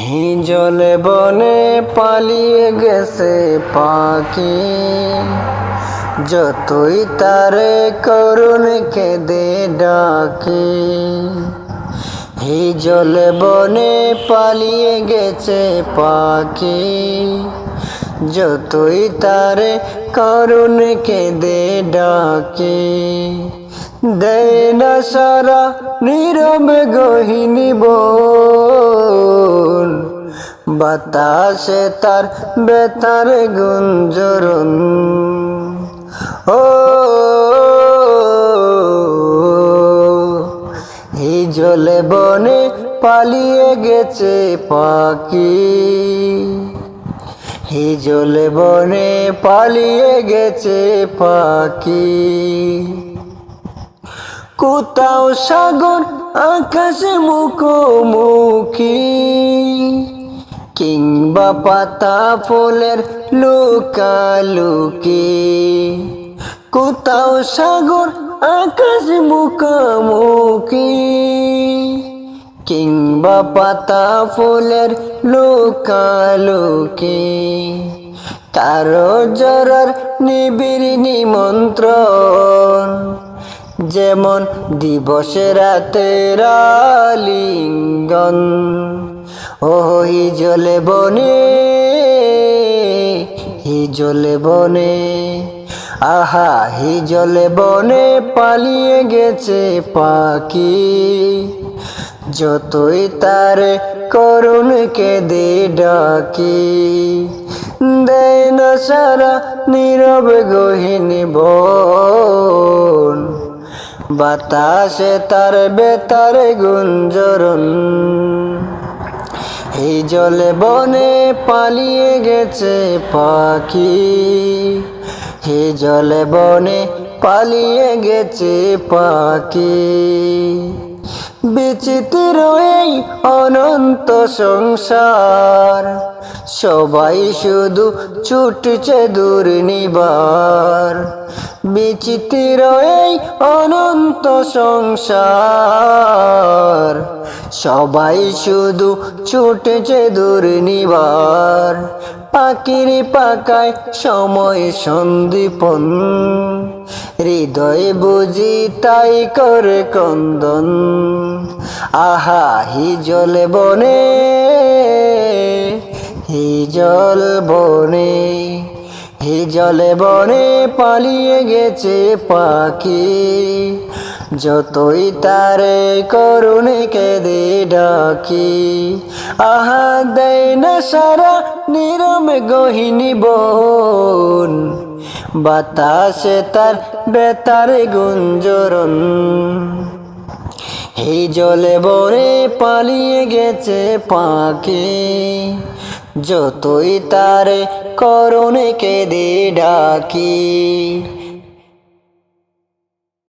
হি জলে বনে পালিয়ে গেছে পাখি। যতই তারে করুণ কেঁদে ডাকি। হি জলে বনে পালিয়ে গেছে পাখি। যতই তারে করুণ কেঁদে ডাকি। দেয় না সারা নীরব গহিনী বল বাতাসে তার বেতার গুঞ্জরণ। ও এই জলে বনে পালিয়ে গেছে পাখি। হি জলে বনে পালিয়ে গেছে পাখি। কোথাও সাগর, আকাশে মুখোমুখি। কিংবা পাতা ফুলের লুকালুকি কোথাও সাগর আকাশ মুখোমুখি, কিংবা পাতা ফুলের লুকালুকি কারও জরার নিবিড় নিমন্ত্রণ। যেমন দিবসে রাতের লিঙ্গন ওই জলে বনে হি জলে বনে, আহা হি জলে বনে পালিয়ে গেছে পাখি। যতই তারে করুণ কেঁদে ডাকি, দেয় না সারা নীরব গহিনী বন। বাতাসে তার বেতার গুঞ্জরণ। এই জলে বনে পালিয়ে গেছে পাখি। হে জলে বনে পালিয়ে গেছে পাখি। বিচিত্র এই অনন্ত সংসার। সবাই শুধু ছুটছে দূর নিবার। বিচিত্র এই অনন্ত সংসার। সবাই শুধু ছুটেছে দূর নিবার। পাখির পাকায় সময় সন্দীপন। হৃদয় বুঝি তাই করে কন্দন আহা হি জলে বনে হি জল বনে। জলে বনে পালিয়ে গেছে পাখি। যতই তারে করুণ কেঁদে ডাকি আহা দেয় না সারা নীরব গহিনী বন। বাতাসে তার বেতার গুঞ্জরণ। এই জলে বনে পালিয়ে গেছে পাখি। যতই তারে করুণ কেঁদে ডাকি।